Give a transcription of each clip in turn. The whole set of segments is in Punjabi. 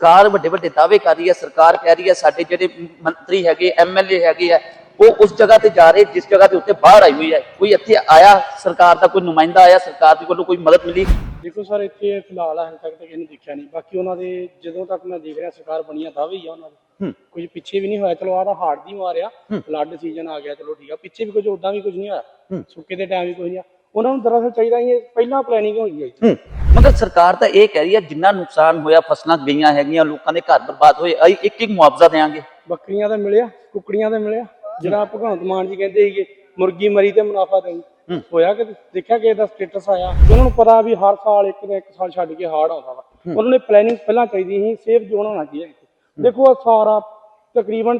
ਸਰਕਾਰ ਵੱਡੇ ਵੱਡੇ ਦਾਅਵੇ ਕਰ ਰਹੀ ਹੈ ਸਰਕਾਰ ਕਹਿ ਰਹੀ ਹੈ ਸਾਡੇ ਜਿਹੜੇ ਮੰਤਰੀ ਹੈਗੇ ਐਮਐਲਏ ਹੈਗੇ ਆ ਉਹ ਉਸ ਜਗ੍ਹਾ ਤੇ ਜਾ ਰਹੇ ਜਿਸ ਜਗ੍ਹਾ ਦੇ ਉੱਤੇ ਬਾਹਰ ਆਈ ਹੋਈ ਹੈ। ਕੋਈ ਇੱਥੇ ਆਇਆ ਸਰਕਾਰ ਦਾ ਕੋਈ ਨੁਮਾਇੰਦਾ ਆਇਆ ਸਰਕਾਰ ਦੀ ਵੱਲੋਂ ਕੋਈ ਮਦਦ ਮਿਲੀ? ਦੇਖੋ ਸਰ ਇੱਥੇ ਫਿਲਹਾਲ ਹਾਲੇ ਤੱਕ ਤਾਂ ਕਿਸੇ ਨੇ ਦੇਖਿਆ ਨਹੀਂ। ਬਾਕੀ ਉਹਨਾਂ ਦੇ ਜਦੋਂ ਤੱਕ ਮੈਂ ਦੇਖ ਰਿਹਾ ਸਰਕਾਰ ਬਣੀਆਂ ਦਾਅਵੇ ਹੀ ਆ ਉਹਨਾਂ ਦੇ। ਕੁਝ ਪਿੱਛੇ ਵੀ ਨਹੀਂ ਹੋਇਆ। ਚਲੋ ਆਹ ਤਾਂ ਹਾਰਡ ਦੀ ਮਾਰਿਆ। ਫਲੱਡ ਸੀਜ਼ਨ ਆ ਗਿਆ ਚਲੋ ਠੀਕ ਆ। ਪਿੱਛੇ ਵੀ ਕੁਝ ਉਦਾਂ ਵੀ ਕੁਝ ਨਹੀਂ ਹੋਇਆ। ਸੁੱਕੇ ਦੇ ਟਾਈਮ ਵੀ ਕੁਝ ਨਹੀਂ ਆ। ਉਹਨਾਂ ਨੂੰ ਦਰਅਸਲ ਚਾਹੀਦਾ ਇਹ ਪਹਿਲਾਂ ਪਲੈਨਿੰਗ ਹੋਈ। ਹੂੰ। ਮਗਰ ਸਰਕਾਰ ਤਾਂ ਇਹ ਕਹਿ ਰਹੀ ਹੈ ਜਿੰਨਾ ਨੁਕਸਾਨ ਹੋਇਆ ਫਸਲਾਂ ਗਈਆਂ ਹੈਗੀਆਂ ਲੋਕਾਂ ਦੇ ਘਰ ਬਰਬਾਦ ਹੋਏ ਅਸੀਂ ਇੱਕ ਇੱਕ ਮੁਆਵਜ਼ਾ ਦੇਵਾਂਗੇ। ਬੱਕਰੀਆਂ ਦਾ ਮਿਲਿਆ ਕੁੱਕੜੀਆਂ ਦਾ ਮਿਲਿਆ। ਜਿਹੜਾ ਭਗਵੰਤ ਮਾਨ ਜੀ ਕਹਿੰਦੇ ਸੀਗੇ ਮੁਰਗੀ ਮਰੀ ਤੇ ਮੁਨਾਫਾ ਦੇਈ ਹੋਇਆ ਕਿ ਦੇਖਿਆ ਕਿ ਇਹਦਾ ਸਟੇਟਸ ਆਇਆ? ਉਹਨਾਂ ਨੂੰ ਪਤਾ ਵੀ ਹਰ ਸਾਲ ਇੱਕ ਦਾ ਇੱਕ ਸਾਲ ਛੱਡ ਕੇ ਹਾਰਡ ਆਉਂਦਾ ਵਾ। ਉਹਨਾਂ ਨੇ ਪਲੈਨਿੰਗ ਪਹਿਲਾਂ ਚਾਹੀਦੀ ਸੀ ਸੇਫ ਜ਼ੋਨ ਹੋਣਾ ਚਾਹੀਦਾ ਇੱਥੇ ਦੇਖੋ ਆਹ ਸਾਰਾ ਤਕਰੀਬਨ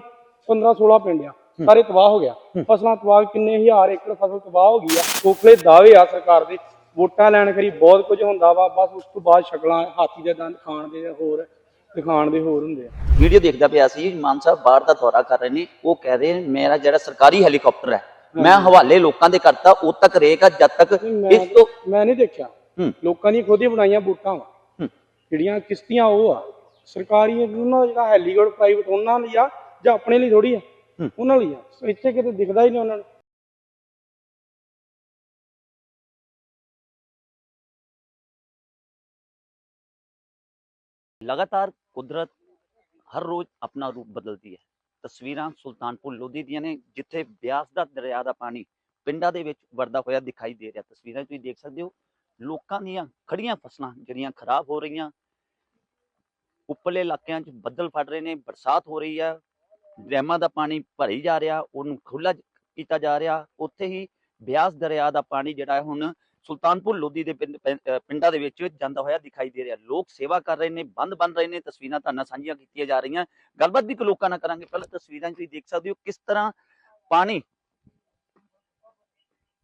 15 16 ਪਿੰਡ ਆ ਸਾਰੇ ਤਬਾਹ ਹੋ ਗਿਆ। ਫਸਲਾਂ ਤਬਾਹ ਕਿੰਨੇ ਹਜ਼ਾਰ ਏਕੜ ਫਸਲ ਤਬਾਹ ਹੋ ਗਈ ਆ। ਕੋਕਲੇ ਦਾਅਵੇ ਆ ਸਰਕਾਰ ਦੇ ਵੋਟਾਂ ਲੈਣ ਕਰੀ ਬਹੁਤ ਕੁਝ ਹੁੰਦਾ ਵਾ ਬਸ ਉਸ ਤੋਂ ਬਾਅਦ ਸ਼ਕਲਾਂ ਹਾਥੀ ਦੇ ਦੰਦ ਖਾਣ ਦੇ ਹੋਰ ਦਿਖਾਣ ਦੇ ਹੋਰ ਹੁੰਦੇ ਆ। ਵੀਡੀਓ ਦੇਖਦਾ ਪਿਆ ਸੀ ਮਾਨ ਸਾਹਿਬ ਬਾਹਰ ਦਾ ਦੌਰਾ ਕਰ ਰਹੇ ਨੇ ਉਹ ਕਹਿ ਰਹੇ ਨੇ ਮੇਰਾ ਜਿਹੜਾ ਸਰਕਾਰੀ ਹੈਲੀਕਾਪਟਰ ਹੈ ਮੈਂ ਹਵਾਲੇ ਲੋਕਾਂ ਦੇ ਕਰਤਾ ਉਦ ਤੱਕ ਰਹੇਗਾ ਜਦ ਤੱਕ ਇਸ ਤੋਂ ਮੈਂ ਨਹੀਂ ਦੇਖਿਆ। ਲੋਕਾਂ ਦੀ ਖੁਦ ਹੀ ਬਣਾਈਆਂ ਬੂਟਾਂ ਵਾ। ਜਿਹੜੀਆਂ ਕਿਸ਼ਤੀਆਂ ਉਹ ਆ। ਸਰਕਾਰੀ ਉਹਨਾਂ ਜਿਹੜਾ ਹੈਲੀਕਾਪਟਰ ਪ੍ਰਾਈਵੇਟ ਉਹਨਾਂ ਲਈ ਆ ਜਾਂ ਆਪਣੇ ਲਈ ਥੋੜੀ ਆ। ਉਹਨਾਂ ਲਈ ਆ। ਇੱਥੇ ਕਿਤੇ ਦਿਖਦਾ ਹੀ ਨਹੀਂ ਉਹਨਾਂ ਨੂੰ। ਲਗਾਤਾਰ ਕੁਦਰਤ ਹਰ ਰੋਜ਼ ਆਪਣਾ ਰੂਪ ਬਦਲਦੀ ਹੈ। ਤਸਵੀਰਾਂ ਸੁਲਤਾਨਪੁਰ ਲੋਧੀ ਦੀਆਂ ਨੇ, ਜਿੱਥੇ ਬਿਆਸ ਦਾ ਦਰਿਆ ਦਾ ਪਾਣੀ ਪਿੰਡਾਂ ਦੇ ਵਿੱਚ ਵਰਦਾ ਹੋਇਆ ਦਿਖਾਈ ਦੇ ਰਿਹਾ। ਤਸਵੀਰਾਂ ਤੁਸੀਂ ਦੇਖ ਸਕਦੇ ਹੋ, ਲੋਕਾਂ ਦੀਆਂ ਖੜੀਆਂ ਫਸਲਾਂ ਜਿਹੜੀਆਂ ਖਰਾਬ ਹੋ ਰਹੀਆਂ, ਉੱਪਰਲੇ ਇਲਾਕਿਆਂ 'ਚ ਬੱਦਲ ਫੜ ਰਹੇ ਨੇ, ਬਰਸਾਤ ਹੋ ਰਹੀ ਹੈ ਡੈਮਾਂ ਦਾ ਪਾਣੀ ਭਰੀ ਜਾ ਰਿਹਾ, ਉਹਨੂੰ ਖੁੱਲਾ ਕੀਤਾ ਜਾ ਰਿਹਾ। ਉੱਥੇ ਹੀ ਬਿਆਸ ਦਰਿਆ ਦਾ ਪਾਣੀ ਜਿਹੜਾ ਹੈ ਹੁਣ ਸੁਲਤਾਨਪੁਰ ਲੋਧੀ ਦੇ ਪਿੰਡ- ਪਿੰਡਾਂ ਦੇ ਵਿੱਚ ਜਾਂਦਾ ਹੋਇਆ ਦਿਖਾਈ ਦੇ ਰਿਹਾ। ਲੋਕ ਸੇਵਾ ਕਰ ਰਹੇ ਨੇ, ਬੰਦ ਬਣ ਰਹੇ ਨੇ, ਤਸਵੀਰਾਂ ਤੁਹਾਨੂੰ ਸਾਂਝੀਆਂ ਕੀਤੀਆਂ ਜਾ ਰਹੀਆਂ। ਗੱਲਬਾਤ ਵੀ ਲੋਕਾਂ ਨਾਲ ਕਰਾਂਗੇ। ਪਹਿਲਾਂ ਤਸਵੀਰਾਂ ਤੁਸੀਂ ਦੇਖ ਸਕਦੇ ਹੋ ਕਿਸ ਤਰ੍ਹਾਂ ਪਾਣੀ,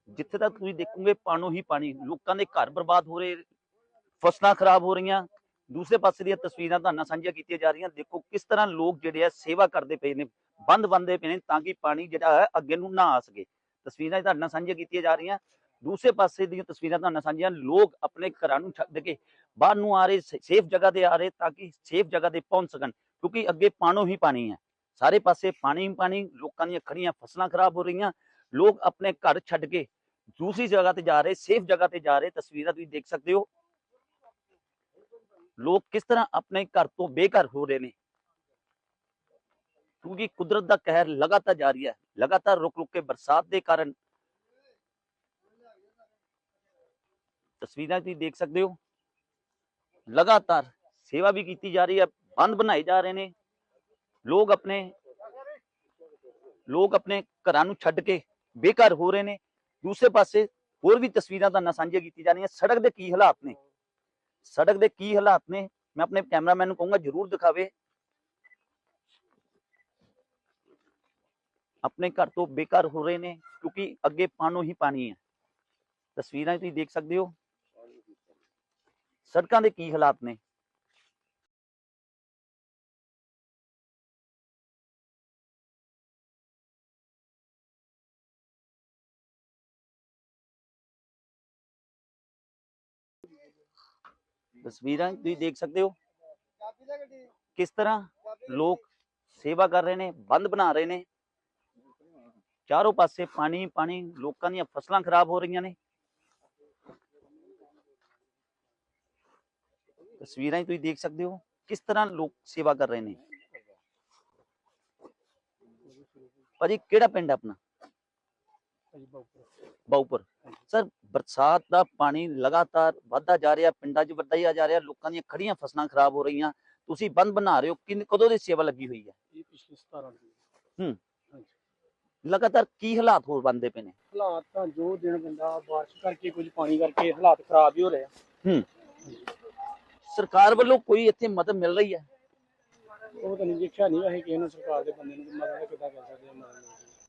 ਜਿੱਥੇ ਤੱਕ ਤੁਸੀਂ ਦੇਖੋਗੇ ਪਾਣੋ ਹੀ ਪਾਣੀ, ਲੋਕਾਂ ਦੇ ਘਰ ਬਰਬਾਦ ਹੋ ਰਹੇ, ਫਸਲਾਂ ਖਰਾਬ ਹੋ ਰਹੀਆਂ। ਦੂਸਰੇ ਪਾਸੇ ਦੀਆਂ ਤਸਵੀਰਾਂ ਤੁਹਾਨੂੰ ਸਾਂਝੀਆਂ ਕੀਤੀਆਂ ਜਾ ਰਹੀਆਂ। ਦੇਖੋ ਕਿਸ ਤਰ੍ਹਾਂ ਲੋਕ ਜਿਹੜੇ ਆ ਸੇਵਾ ਕਰਦੇ ਪਏ ਨੇ, ਬੰਦ ਬੰਦੇ ਪਏ ਨੇ ਤਾਂ ਕਿ ਪਾਣੀ ਜਿਹੜਾ ਹੈ ਅੱਗੇ ਨੂੰ ਨਾ ਆ ਸਕੇ। ਤਸਵੀਰਾਂ ਤੁਹਾਡੇ ਨਾਲ ਸਾਂਝੀਆਂ ਕੀਤੀਆਂ ਜਾ ਰਹੀਆਂ। ਦੂਸਰੇ ਪਾਸੇ ਦੀਆਂ ਤਸਵੀਰਾਂ ਤੁਹਾਨੂੰ ਸਾਂਝੀਆਂ ਲੋਕ ਆਪਣੇ ਘਰਾਂ ਨੂੰ ਛੱਡ ਕੇ ਬਾਹਰ ਨੂੰ ਆ ਰਹੇ ਸੇਫ ਜਗ੍ਹਾ ਤੇ ਆ ਰਹੇ ਤਾਂ ਕਿ ਸੇਫ ਜਗ੍ਹਾ ਤੇ ਪਹੁੰਚ ਸਕਣ, ਕਿਉਂਕਿ ਅੱਗੇ ਪਾਣੋ ਹੀ ਪਾਣੀ ਹੈ। ਸਾਰੇ ਪਾਸੇ ਪਾਣੀ ਹੀ ਪਾਣੀ, ਲੋਕਾਂ ਦੀਆਂ ਖੜੀਆਂ ਫਸਲਾਂ ਖਰਾਬ ਹੋ ਰਹੀਆਂ, ਲੋਕ ਆਪਣੇ ਘਰ ਛੱਡ ਕੇ ਦੂਸਰੀ ਜਗ੍ਹਾ ਤੇ ਜਾ ਰਹੇ ਸੇਫ ਜਗ੍ਹਾ ਤੇ ਜਾ ਰਹੇ, ਤਸਵੀਰਾਂ ਤੁਸੀਂ ਦੇਖ ਸਕਦੇ ਹੋ। ਲੋਕ ਕਿਸ ਤਰ੍ਹਾਂ ਆਪਣੇ ਘਰ ਤੋਂ ਬੇਘਰ ਹੋ ਰਹੇ ਨੇ? ਕਿਉਂਕਿ ਕੁਦਰਤ ਦਾ ਕਹਿਰ ਲਗਾਤਾਰ ਜਾਰੀ ਹੈ, ਲਗਾਤਾਰ ਰੁਕ ਰੁਕ ਕੇ ਬਰਸਾਤ ਦੇ ਕਾਰਨ ਤਸਵੀਰਾਂ ਤੁਸੀਂ ਦੇਖ ਸਕਦੇ ਹੋ। ਲਗਾਤਾਰ ਸੇਵਾ ਵੀ ਕੀਤੀ ਜਾ ਰਹੀ ਹੈ, ਬੰਦ ਬਣਾਏ ਜਾ ਰਹੇ ਨੇ। ਲੋਕ ਆਪਣੇ ਲੋਕ ਆਪਣੇ ਘਰਾਂ ਨੂੰ ਛੱਡ ਕੇ ਬੇਘਰ ਹੋ ਰਹੇ ਨੇ। ਦੂਸਰੇ ਪਾਸੇ ਹੋਰ ਵੀ ਤਸਵੀਰਾਂ ਤਾਂ ਸਾਂਝੀਆਂ ਕੀਤੀ ਜਾ ਰਹੀਆਂ। ਸੜਕ ਦੇ ਕੀ ਹਾਲਾਤ ਨੇ? ਸੜਕ ਦੇ ਕੀ ਹਾਲਾਤ ਨੇ? ਮੈਂ ਆਪਣੇ ਕੈਮਰਾਮੈਨ ਨੂੰ ਕਹੂੰਗਾ ਜਰੂਰ ਦਿਖਾਵੇ। ਆਪਣੇ ਘਰ ਤੋਂ ਬੇਘਰ ਹੋ ਰਹੇ ਨੇ ਕਿਉਂਕਿ ਅੱਗੇ ਪਾਣੋ ਹੀ ਪਾਣੀ ਹੈ। ਤਸਵੀਰਾਂ ਤੁਸੀਂ ਦੇਖ ਸਕਦੇ ਹੋ। ਸੜਕਾਂ ਦੇ ਕੀ ਹਾਲਾਤ ਨੇ? ਤਸਵੀਰਾਂ ਤੁਸੀਂ ਦੇਖ ਸਕਦੇ ਹੋ। ਕਿਸ ਤਰ੍ਹਾਂ ਲੋਕ ਸੇਵਾ ਕਰ ਰਹੇ ਨੇ, ਬੰਦ ਬਣਾ ਰਹੇ ਨੇ। ਚਾਰੋਂ ਪਾਸੇ ਪਾਣੀ ਪਾਣੀ ਲੋਕਾਂ ਦੀਆਂ ਫਸਲਾਂ ਖਰਾਬ ਹੋ ਰਹੀਆਂ ਨੇ। ਤਸਵੀਰਾਂ 'ਚ ਤੁਸੀਂ ਦੇਖ ਸਕਦੇ ਹੋ ਕਿਸ ਤਰ੍ਹਾਂ ਲੋਕ ਸੇਵਾ ਕਰ ਰਹੇ ਨੇ ਭਾਜੀ ਕਿਹੜਾ ਪਿੰਡ ਹੈ ਆਪਣਾ ਬਾਉਪੁਰ ਸਰ ਬਰਸਾਤ ਦਾ ਪਾਣੀ ਲਗਾਤਾਰ ਵੱਧਦਾ ਜਾ ਰਿਹਾ ਪਿੰਡਾਂ 'ਚ ਵੱਧਦਾ ਹੀ ਜਾ ਰਿਹਾ ਲੋਕਾਂ ਦੀਆਂ ਖੜੀਆਂ ਫਸਲਾਂ ਖਰਾਬ ਹੋ ਰਹੀਆਂ ਤੁਸੀਂ ਬੰਦ ਬਣਾ ਰਹੇ ਹੋ ਕਿੰਨ ਕਦੋਂ ਦੀ ਸੇਵਾ ਲੱਗੀ ਹੋਈ ਹੈ ਇਹ ਪਿਛਲੇ 17 ਦਿਨ ਲਗਾਤਾਰ ਕੀ ਹਾਲਾਤ ਹੋਰ ਬੰਦੇ ਪਏ ਨੇ ਹਾਲਾਤ ਤਾਂ ਜੋ ਦਿਨ ਬੰਦਾ ਬਾਰਿਸ਼ ਕਰਕੇ ਕੁਝ ਪਾਣੀ ਕਰਕੇ ਹਾਲਾਤ ਖਰਾਬ ਹੀ ਹੋ ਰਹੇ ਆ ਹੂੰ ਸਰਕਾਰ ਵੱਲੋਂ ਕੋਈ ਇੱਥੇ ਮਦਦ ਮਿਲ ਰਹੀ ਹੈ? ਉਹ ਤਾਂ ਨਹੀਂ ਦੇਖਿਆ ਨਹੀਂ ਵੈਸੇ ਕਿਸੇ ਨੂੰ ਸਰਕਾਰ ਦੇ ਬੰਦੇ ਨੂੰ ਮਦਦ ਕਿੱਦਾਂ ਕਰ ਸਕਦੇ ਆ ਮਦਦ।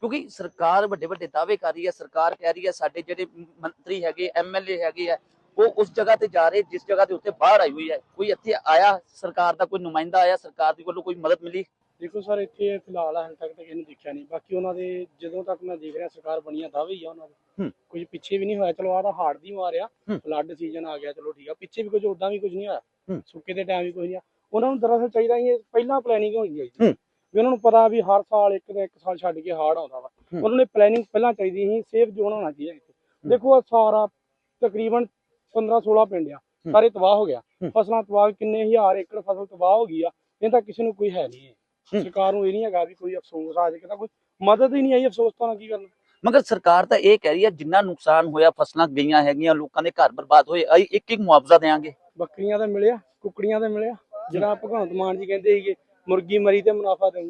ਕਿਉਂਕਿ ਸਰਕਾਰ ਵੱਡੇ ਵੱਡੇ ਦਾਅਵੇ ਕਰ ਰਹੀ ਹੈ ਸਰਕਾਰ ਕਹਿ ਰਹੀ ਹੈ ਸਾਡੇ ਜਿਹੜੇ ਮੰਤਰੀ ਹੈਗੇ ਐਮਐਲਏ ਹੈਗੇ ਆ ਉਹ ਉਸ ਜਗ੍ਹਾ ਤੇ ਜਾ ਰਹੇ ਜਿਸ ਜਗ੍ਹਾ ਦੇ ਉੱਤੇ ਬਾਹਰ ਆਈ ਹੋਈ ਹੈ। ਕੋਈ ਇੱਥੇ ਆਇਆ ਸਰਕਾਰ ਦਾ ਕੋਈ ਨੁਮਾਇੰਦਾ ਆਇਆ ਸਰਕਾਰ ਦੀ ਵੱਲੋਂ ਕੋਈ ਮਦਦ ਮਿਲੀ? ਦੇਖੋ ਸਰ ਇੱਥੇ ਫਿਲਹਾਲ ਹਾਲੇ ਤੱਕ ਤਾਂ ਕਿਸੇ ਨੇ ਦੇਖਿਆ ਨਹੀਂ। ਬਾਕੀ ਉਹਨਾਂ ਦੇ ਜਦੋਂ ਤੱਕ ਮੈਂ ਦੇਖ ਰਿਹਾ ਸਰਕਾਰ ਬਣੀਆਂ ਦਾਅਵੇ ਹੀ ਆ ਉਹਨਾਂ ਦੇ। ਕੁਝ ਪਿੱਛੇ ਵੀ ਨਹੀਂ ਹੋਇਆ। ਚਲੋ ਆਹ ਤਾਂ ਹਾਰਡ ਦੀ ਮਾਰਿਆ ਹੂੰ। ਫਲੱਡ ਸੀਜ਼ਨ ਆ ਗਿਆ ਚਲੋ ਠੀਕ ਆ। ਪਿੱਛੇ ਵੀ ਕੁਝ ਉਦਾਂ ਵੀ ਕੁਝ ਨਹੀਂ ਹੋਇਆ। ਹੂੰ। ਸੁੱਕੇ ਦੇ ਟਾਈਮ ਵੀ ਕੁਝ ਨਹੀਂ ਆ ਉਹਨਾਂ ਨੂੰ ਦਰਅਸਲ ਚਾਹੀਦਾ ਸੀ ਇਹ ਪਹਿਲਾਂ ਪਲੈਨਿੰਗ ਹੋਣੀ ਚਾਹੀਦੀ ਹੂੰ। ਵੀ ਉਹਨਾਂ ਨੂੰ ਪਤਾ ਵੀ ਹਰ ਸਾਲ ਇੱਕ ਦਾ ਇੱਕ ਸਾਲ ਛੱਡ ਕੇ ਹਾੜ ਆਉਂਦਾ ਵਾ ਹੂੰ। ਉਹਨਾਂ ਨੇ ਪਲੈਨਿੰਗ ਪਹਿਲਾਂ ਚਾਹੀਦੀ ਸੀ ਸੇਫ ਜ਼ੋਨ ਹੋਣਾ ਚਾਹੀਦਾ ਇੱਥੇ ਦੇਖੋ ਆਹ ਸਾਰਾ ਤਕਰੀਬਨ 15 16 ਪਿੰਡ ਆ ਹੂੰ। ਸਾਰੇ ਤਬਾਹ ਹੋ ਗਿਆ ਹੂੰ। ਫਸਲਾਂ ਤਬਾਹ ਕਿੰਨੇ ਹਜ਼ਾਰ ਏਕੜ ਫਸਲ ਤਬਾਹ ਹੋ ਗਈ ਆ ਇਹ ਤਾਂ ਕਿਸੇ ਨੂੰ ਕੋਈ ਹੈ ਨਹੀਂ ਹੈ ਹੂੰ। ਸਰਕਾਰ ਨੂੰ ਇਹ ਨਹੀਂ ਹੈਗਾ ਵੀ ਕੋਈ ਅਫਸੋਸ ਆ ਜਾਏ ਤਾਂ ਕੋਈ ਮਦਦ ਹੀ ਨਹੀਂ ਆਈ ਅਫਸੋਸ ਤਾਂ ਕੀ ਕਰਨਾ ਮਗਰ ਸਰਕਾਰ ਤਾਂ ਇਹ ਕਹਿ ਰਹੀ ਹੈ ਜਿੰਨਾ ਨੁਕਸਾਨ ਹੋਇਆ ਫਸਲਾਂ ਗਈਆਂ ਹੈਗੀਆਂ ਲੋਕਾਂ ਦੇ ਘਰ ਬਰਬਾਦ ਹੋਏ ਅਸੀਂ ਇੱਕ ਇੱਕ ਮੁਆਵਜ਼ਾ ਦੇਵਾਂਗੇ ਬੱਕਰੀਆਂ ਦਾ ਮਿਲਿਆ ਕੁੱਕੜੀਆਂ ਦਾ ਮਿਲਿਆ। ਜਿਹੜਾ ਭਗਵੰਤ ਮਾਨ ਜੀ ਕਹਿੰਦੇ ਸੀਗੇ ਮੁਰਗੀ ਮਰੀ ਤੇ ਮੁਨਾਫਾ ਦੇਉ।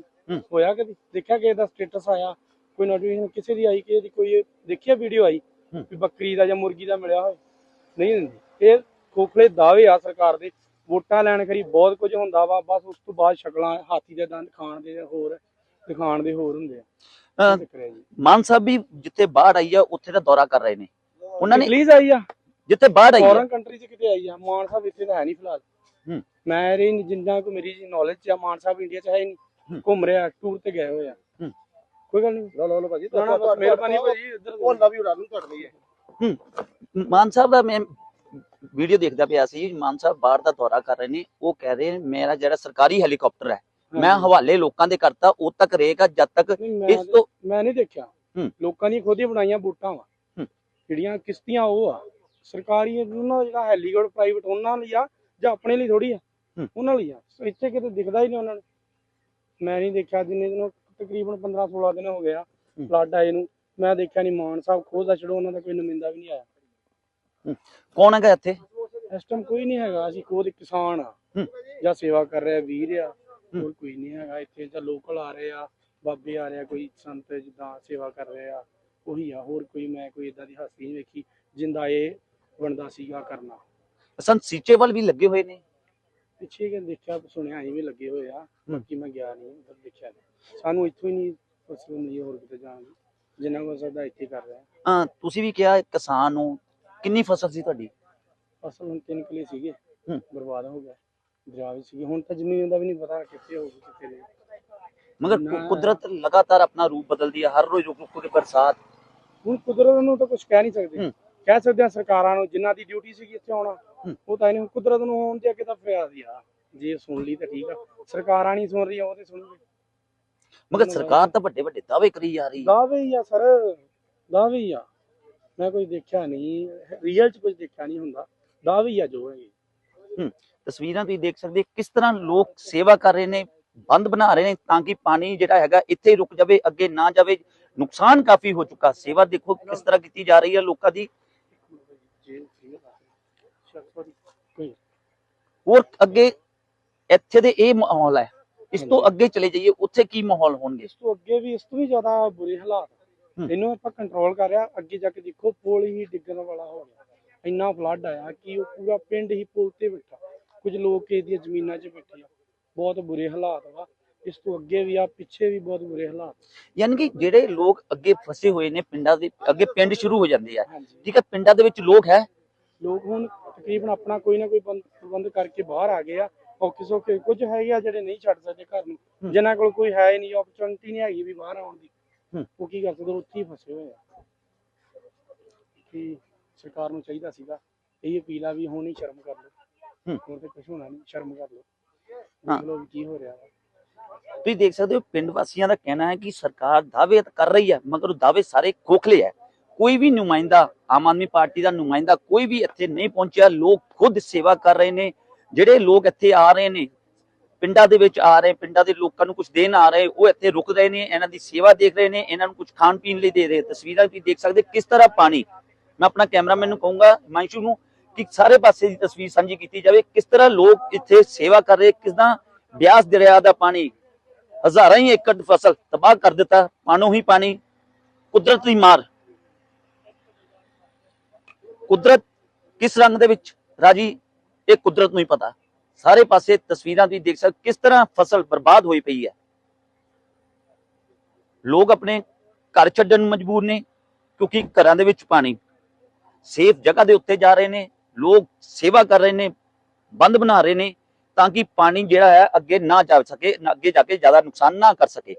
ਹੋਇਆ ਕਦੀ? ਦੇਖਿਆ ਕਿ ਇਹਦਾ ਸਟੇਟਸ ਆਇਆ? ਕੋਈ ਨੋਟੀਫਿਕੇਸ਼ਨ ਕਿਸੇ ਦੀ ਆਈ ਕਿਸੇ ਦੀ ਕੋਈ ਦੇਖਿਆ ਵੀਡੀਓ ਆਈ। ਵੀ ਬੱਕਰੀ ਦਾ ਜਾਂ ਮੁਰਗੀ ਦਾ ਮਿਲਿਆ ਹੋਵੇ? ਨਹੀਂ ਦਿੰਦੀ। ਇਹ ਖੋਖਲੇ ਦਾਅਵੇ ਆ ਸਰਕਾਰ ਦੇ। ਵੋਟਾਂ ਲੈਣ ਖਰੀ ਬਹੁਤ ਕੁਝ ਹੁੰਦਾ ਵਾ ਬਸ ਉਸ ਤੋਂ ਬਾਅਦ ਸ਼ਕਲਾਂ ਹਾਥੀ ਦੇ ਦੰਦ ਖਾਣ ਦੇ ਹੋਰ ਦਿਖਾਣ ਦੇ ਹੋਰ ਹੁੰਦੇ ਆ। ਮਾਨ ਸਾਹਿਬ ਵੀ ਜਿੱਥੇ ਬਾੜ ਆਈ ਆ ਉੱਥੇ ਦਾ ਦੌਰਾ ਕਰ ਰਹੇ ਨੇ। ਉਹਨਾਂ ਨੇ ਪਲੀਜ਼ ਆਈ ਆ। ਜਿੱਥੇ ਬਾੜ ਆਈ ਫੋਰਨ ਕੰਟਰੀ ਚ ਕਿਤੇ ਆਈ ਆ। ਮਾਨ ਸਾਹਿਬ ਇੱਥੇ ਤਾਂ ਹੈ ਨਹੀਂ ਫਿਲਹਾਲ। ਹੂੰ। ਮੈਂ ਇਹ ਜਿੰਨਾ ਕੋ ਮੇਰੀ ਨੌਲੇਜ ਚ ਆ ਮਾਨ ਸਾਹਿਬ ਇੰਡੀਆ ਚ ਹੈ ਹੀ ਨਹੀਂ। ਘੁੰਮ ਰਿਹਾ ਟੂਰ ਤੇ ਗਏ ਹੋਏ ਆ। ਹੂੰ। ਕੋਈ ਗੱਲ ਨਹੀਂ। ਲੋ ਲੋ ਲੋ ਭਾਜੀ ਨਾ ਨਾ ਬਸ ਮਿਹਰਬਾਨੀ ਭਾਜੀ ਇੱਧਰ ਉਹ ਨਵੀਂ ਉਡਾਨ ਨੂੰ ਕੱਟ ਲਈ ਹੈ। ਮਾਨ ਸਾਹਿਬ ਦਾ ਮੈਂ ਵੀਡੀਓ ਦੇਖਦਾ ਪਿਆ ਸੀ ਮਾਨ ਸਾਹਿਬ ਬਾੜ ਦਾ ਦੌਰਾ ਕਰ ਰਹੇ ਨੇ। ਉਹ ਕਹਿ ਰਹੇ ਨੇ ਮੇਰਾ ਜਿਹੜਾ ਸਰਕਾਰੀ ਹੈਲੀਕਾਪਟਰ ਹੈ ਮੈਂ ਹਵਾਲੇ ਲੋਕਾਂ ਦੇ ਕਰਤਾ ਉਦ ਤੱਕ ਰਹੇਗਾ ਜਦ ਤੱਕ ਨਹੀਂ, ਮੈਂ ਇਸ ਤੋਂ ਮੈਂ ਨਹੀਂ ਦੇਖਿਆ। ਹੂੰ। ਲੋਕਾਂ ਦੀ ਖੁਦ ਹੀ ਬਣਾਈਆਂ ਬੋਟਾਂ ਵਾ। ਹੂੰ। ਜਿਹੜੀਆਂ ਕਿਸ਼ਤੀਆਂ ਉਹ ਆ। ਸਰਕਾਰੀ ਉਹਨਾਂ ਦਾ ਜਿਹੜਾ ਹੈਲੀਕਾਪਟਰ ਪ੍ਰਾਈਵੇਟ ਉਹਨਾਂ ਲਈ ਆ ਜਾਂ ਆਪਣੇ ਲਈ ਥੋੜੀ ਆ। ਉਹਨਾਂ ਲਈ ਆ। ਇੱਥੇ ਕਿਤੇ ਦਿਖਦਾ ਹੀ ਨਹੀਂ ਉਹਨਾਂ ਨੂੰ। ਮੈਂ ਨਹੀਂ ਦੇਖਿਆ ਜਿੰਨੇ ਦਿਨ ਤਕਰੀਬਨ 15 16 ਦਿਨ ਹੋ ਗਿਆ। ਫਲੱਡ ਆਏ ਨੂੰ। ਮੈਂ ਦੇਖਿਆ ਨਹੀਂ ਮਾਨ ਸਾਹਿਬ ਖੁਦ ਚੜੋ ਉਹਨਾਂ ਦਾ ਕੋਈ ਨੁਮਾਇੰਦਾ ਵੀ ਨਹੀਂ ਆਇਆ। ਕੌਣ ਹੈਗਾ ਇੱਥੇ? ਇਸ ਟਾਈਮ ਕੋਈ ਨਹੀਂ ਹੈਗਾ। ਅਸੀਂ ਖੁਦ ਕਿਸਾਨ ਆ। ਜਾਂ ਸੇਵਾ ਕਰ ਰਿਹਾ ਵੀਰ ਆ। ਹੋਰ ਕੋਈ ਨਹੀਂ ਹੈਗਾ। ਇੱਥੇ ਜਾਂ ਲੋਕਲ ਆ ਰਹੇ ਆ ਬਾਬੇ ਆ ਰਹੇ ਆ ਕੋਈ ਸੰਤ ਜਿੱਦਾਂ ਸੇਵਾ ਕਰ ਰਹੇ ਆ ਉਹੀ ਆ। ਹੋਰ ਕੋਈ ਮੈਂ ਕੋਈ ਇਦਾਂ ਦੀ ਹਸਤੀ ਨਹੀਂ ਵੇਖੀ। ਜਿੰਦਾ ਇਹ ਬਣਦਾ ਸੀਗਾ ਕਰਨਾ। ਸੰਤ ਸੀਚੇਵਾਲ ਵੀ ਲੱਗੇ ਹੋਏ ਨੇ। ਪਿੱਛੇ ਕਿ ਦੇਖਿਆ ਸੁਣਿਆ ਅਸੀਂ ਵੀ ਲੱਗੇ ਹੋਏ ਆ। ਬਾਕੀ ਮੈਂ ਗਿਆ ਨਹੀਂ ਉੱਧਰ ਦੇਖਿਆ ਨਹੀਂ। ਸਾਨੂੰ ਇੱਥੋਂ ਹੀ ਨਹੀਂ ਫਸਲ ਮਿਲੀ ਹੋਰ ਕਿਤੇ ਜਾਣ ਦੀ। ਜਿੰਨਾ ਕੋ ਸਕਦਾ ਇੱਥੇ ਕਰ ਰਿਹਾ ਅਹ ਤੁਸੀਂ ਵੀ ਕਿਹਾ ਕਿਸਾਨ ਨੂੰ ਕਿੰਨੀ ਫਸਲ ਸੀ ਤੁਹਾਡੀ? ਫਸਲ ਹੁਣ ਤਿੰਨ ਕਿਲੇ ਸੀਗੇ ਹੂੰ। ਬਰਬਾਦ ਹੋ ਗਿਆ। ਦਰਿਆ ਵਿੱਚ ਸੀਗੇ। ਹੁਣ ਤਾਂ ਜ਼ਮੀਨ ਦਾ ਵੀ ਨਹੀਂ ਪਤਾ ਕਿੱਥੇ ਹੋਊਗੀ ਕਿੱਥੇ ਨਹੀਂ। ਮਗਰ ਨਾ। ਕੁਦਰਤ ਲਗਾਤਾਰ ਆਪਣਾ ਰੂਪ ਬਦਲਦੀ ਹੈ ਹਰ ਰੋਜ਼ ਰੁਕ ਰੁਕ ਕੇ ਬਰਸਾਤ। ਹੁਣ ਕੁਦਰਤ ਨੂੰ ਤਾਂ ਕੁਝ ਕਹਿ ਨਹੀਂ ਸਕਦੇ। ਹੂੰ। ਕਹਿ ਸਕਦੇ ਆ ਸਰਕਾਰਾਂ ਨੂੰ ਜਿਨ੍ਹਾਂ ਦੀ ਡਿਊਟੀ ਸੀਗੀ ਇੱਥੇ ਆਉਣਾ। ਉਹ ਤਾਂ ਇਹਨੂੰ ਕੁਦਰਤ ਨੂੰ ਹੋਣ ਦੇ ਅੱਗੇ ਤਾਂ ਹੀ ਆ। ਜੇ ਸੁਣ ਲਈ ਤਾਂ ਠੀਕ ਆ। ਸਰਕਾਰਾਂ ਨਹੀਂ ਸੁਣ ਰਹੀਆਂ ਉਹ ਤੇ ਸੁਣੂਗੇ ਮਗਰ ਸਰਕਾਰ ਤਾਂ ਵੱਡੇ ਵੱਡੇ ਦਾਅਵੇ ਕਰੀ ਜਾ ਰਹੀ। ਦਾਅਵੇ ਹੀ ਆ ਸਰ ਦਾਅਵੇ ਹੀ ਆ। ਮੈਂ ਕੋਈ ਦੇਖਿਆ ਨਹੀਂ ਰੀਅਲ ਚ ਕੁਝ ਦੇਖਿਆ ਨਹੀਂ ਹੁੰਦਾ। ਦਾਅਵੇ ਹੀ ਆ ਜੋ ਹੈ ਤਸਵੀਰਾਂ ਤੁਸੀਂ ਦੇਖ ਸਕਦੇ ਕਿਸ ਤਰ੍ਹਾਂ ਲੋਕ ਸੇਵਾ ਕਰ ਰਹੇ ਨੇ ਬੰਦ ਬਣਾ ਰਹੇ ਨੇ ਤਾਂ ਕਿ ਪਾਣੀ ਜਿਹੜਾ ਹੈਗਾ ਇੱਥੇ ਹੀ ਰੁਕ ਜਾਵੇ ਅੱਗੇ ਨਾ ਜਾਵੇ। ਨੁਕਸਾਨ ਕਾਫੀ ਹੋ ਚੁੱਕਾ ਸੇਵਾ ਦੇਖੋ ਕਿਸ ਤਰ੍ਹਾਂ ਕੀਤੀ ਜਾ ਰਹੀ ਹੈ ਲੋਕਾਂ ਦੀ। ਹੋਰ ਅੱਗੇ ਇੱਥੇ ਦੇ ਇਹ ਮਾਹੌਲ ਹੈ। ਇਸ ਤੋਂ ਅੱਗੇ ਚਲੇ ਜਾਈਏ ਉੱਥੇ ਕੀ ਮਾਹੌਲ ਹੋਣਗੇ? ਇਸ ਤੋਂ ਅੱਗੇ ਵੀ ਇਸ ਤੋਂ ਵੀ ਜ਼ਿਆਦਾ ਬੁਰੇ ਹਾਲਾਤ। ਇਹਨੂੰ ਆਪਾਂ ਕੰਟਰੋਲ ਕਰ ਰਿਹਾ ਅੱਗੇ ਜਾ ਕੇ ਦੇਖੋ ਪੁਲ ਹੀ ਡਿੱਗਣ ਵਾਲਾ ਹੋ ਗਿਆ। ਇੰਨਾ ਫਲੱਡ ਆਇਆ ਕਿ ਉਹ ਪੂਰਾ ਪਿੰਡ ਹੀ ਪੁਲ ਤੇ ਬੈਠਾ। ਕੁਝ ਲੋਕ ਕਿਸੇ ਦੀਆਂ ਜ਼ਮੀਨਾਂ 'ਚ ਬੈਠੇ ਆ। ਬਹੁਤ ਬੁਰੇ ਹਾਲਾਤ ਵਾ। ਇਸ ਤੋਂ ਅੱਗੇ ਵੀ ਆ ਪਿੱਛੇ ਵੀ ਬਹੁਤ ਬੁਰੇ ਹਾਲਾਤ ਯਾਨੀ ਕਿ ਜਿਹੜੇ ਲੋਕ ਅੱਗੇ ਫਸੇ ਹੋਏ ਨੇ ਪਿੰਡਾਂ ਦੇ ਅੱਗੇ ਪਿੰਡ ਸ਼ੁਰੂ ਹੋ ਜਾਂਦੇ ਆ। ਹਾਂਜੀ। ਠੀਕ ਹੈ ਪਿੰਡਾਂ ਦੇ ਵਿੱਚ ਲੋਕ ਹੈ? ਲੋਕ ਹੁਣ ਤਕਰੀਬਨ ਆਪਣਾ ਕੋਈ ਨਾ ਕੋਈ ਬੰਦ- ਪ੍ਰਬੰਧ ਕਰਕੇ ਬਾਹਰ ਆ ਗਏ ਆ। ਔਖੇ ਸੌਖੇ ਕੁਝ ਹੈਗੇ ਆ ਜਿਹੜੇ ਨਹੀਂ ਛੱਡ ਸਕਦੇ ਘਰ। ਨੂੰ। ਜਿਨ੍ਹਾਂ ਕੋਲ ਕੋਈ ਹੈ ਹੀ ਨਹੀਂ ਓਪਰਚੁਨਿਟੀ ਨਹੀਂ ਹੈਗੀ ਵੀ ਬਾਹਰ ਆਉਣ ਦੀ। ਹੂੰ। ਉਹ ਕੀ ਕਰ ਸਕਦੇ ਉੱਥੇ ਹੀ ਫਸੇ ਹੋਏ ਆ। ਕਿ ਸਰਕਾਰ ਨੂੰ ਚਾਹੀਦਾ ਸੀਗਾ ਇਹ ਅਪੀਲ ਆ ਵੀ ਹੁਣ ਹੀ ਸ਼ਰਮ ਕਰ ਲਓ। ਹੂੰ। ਹੋਰ ਤੇ ਕੁਝ ਹੋਣਾ ਨਹੀਂ ਸ਼ਰਮ ਕਰ ਲਓ। ਹਾਂ। ਦੇਖ ਲਓ ਵੀ ਕੀ ਹੋ ਰਿਹਾ ਵਾ। ਤੁਸੀਂ ਦੇਖ ਸਕਦੇ ਹੋ, ਪਿੰਡ ਵਾਸੀਆਂ ਦਾ ਕਹਿਣਾ ਹੈ ਕਿ ਸਰਕਾਰ ਦਾਅਵੇ ਕਰ ਰਹੀ ਹੈ, ਮਗਰ ਦਾਅਵੇ ਸਾਰੇ ਖੋਖਲੇ ਹੈ। ਕੋਈ ਵੀ ਨੁਮਾਇੰਦਾ, ਆਮ ਆਦਮੀ ਪਾਰਟੀ ਦਾ ਨੁਮਾਇੰਦਾ ਕੋਈ ਵੀ ਇੱਥੇ ਨਹੀਂ ਪਹੁੰਚਿਆ, ਲੋਕ ਖੁਦ ਸੇਵਾ ਕਰ ਰਹੇ ਨੇ। ਜਿਹੜੇ ਲੋਕ ਇੱਥੇ ਆ ਰਹੇ ਨੇ, ਪਿੰਡਾਂ ਦੇ ਵਿੱਚ ਆ ਰਹੇ, ਪਿੰਡਾਂ ਦੇ ਲੋਕਾਂ ਨੂੰ ਕੁਝ ਦੇਣ ਆ ਰਹੇ, ਉਹ ਇੱਥੇ ਰੁਕ ਰਹੇ ਨੇ, ਇਹਨਾਂ ਦੀ ਸੇਵਾ ਦੇਖ ਰਹੇ ਨੇ, ਇਹਨਾਂ ਨੂੰ ਕੁਝ ਖਾਣ ਪੀਣ ਲਈ ਦੇ ਰਹੇ, ਤਸਵੀਰਾਂ ਤੁਸੀਂ ਦੇਖ ਸਕਦੇ, ਕਿਸ ਤਰ੍ਹਾਂ ਪਾਣੀ? ਮੈਂ ਆਪਣਾ ਕੈਮਰਾਮੈਨ ਨੂੰ ਕਹੂੰਗਾ ਹਿਮਾਂਸ਼ੂ ਨੂੰ, ਕਿ ਸਾਰੇ ਪਾਸੇ ਦੀ ਤਸਵੀਰ ਸਾਂਝੀ ਕੀਤੀ ਜਾਵੇ, ਕਿਸ ਤਰ੍ਹਾਂ ਲੋਕ ਇੱਥੇ ਸੇਵਾ ਕਰ ਰਹੇ, ਕਿਸ ਤਰ੍ਹਾਂ ਬਿਆਸ ਦਰਿਆ ਦਾ ਪਾਣੀ ਹਜ਼ਾਰਾਂ ਹੀ ਏਕੜ ਫਸਲ ਤਬਾਹ ਕਰ ਦਿੱਤਾ, ਪਾਣੋ ਹੀ ਪਾਣੀ, ਕੁਦਰਤ ਦੀ ਮਾਰ। ਕੁਦਰਤ ਕਿਸ ਰੰਗ ਦੇ ਵਿੱਚ? ਰਾਜੀ, ਇਹ ਕੁਦਰਤ ਨੂੰ ਹੀ ਪਤਾ। ਸਾਰੇ ਪਾਸੇ ਤਸਵੀਰਾਂ ਤੁਸੀਂ ਦੇਖ ਸਕਦੇ ਕਿਸ ਤਰ੍ਹਾਂ ਫਸਲ ਬਰਬਾਦ ਹੋਈ ਪਈ ਹੈ। ਲੋਕ ਆਪਣੇ ਘਰ ਛੱਡਣ ਮਜਬੂਰ ਨੇ, ਕਿਉਂਕਿ ਘਰਾਂ ਦੇ ਵਿੱਚ ਪਾਣੀ। ਸੇਫ ਜਗ੍ਹਾ ਦੇ ਉੱਤੇ ਜਾ ਰਹੇ ਨੇ, ਲੋਕ ਸੇਵਾ ਕਰ ਰਹੇ ਨੇ, ਬੰਦ ਬਣਾ ਰਹੇ ਨੇ। ਤਾਂ ਕਿ ਪਾਣੀ ਜਿਹੜਾ ਹੈ ਅੱਗੇ ਨਾ ਜਾ ਸਕੇ ਅੱਗੇ ਜਾ ਕੇ ਜ਼ਿਆਦਾ ਨੁਕਸਾਨ ਨਾ ਕਰ ਸਕੇ।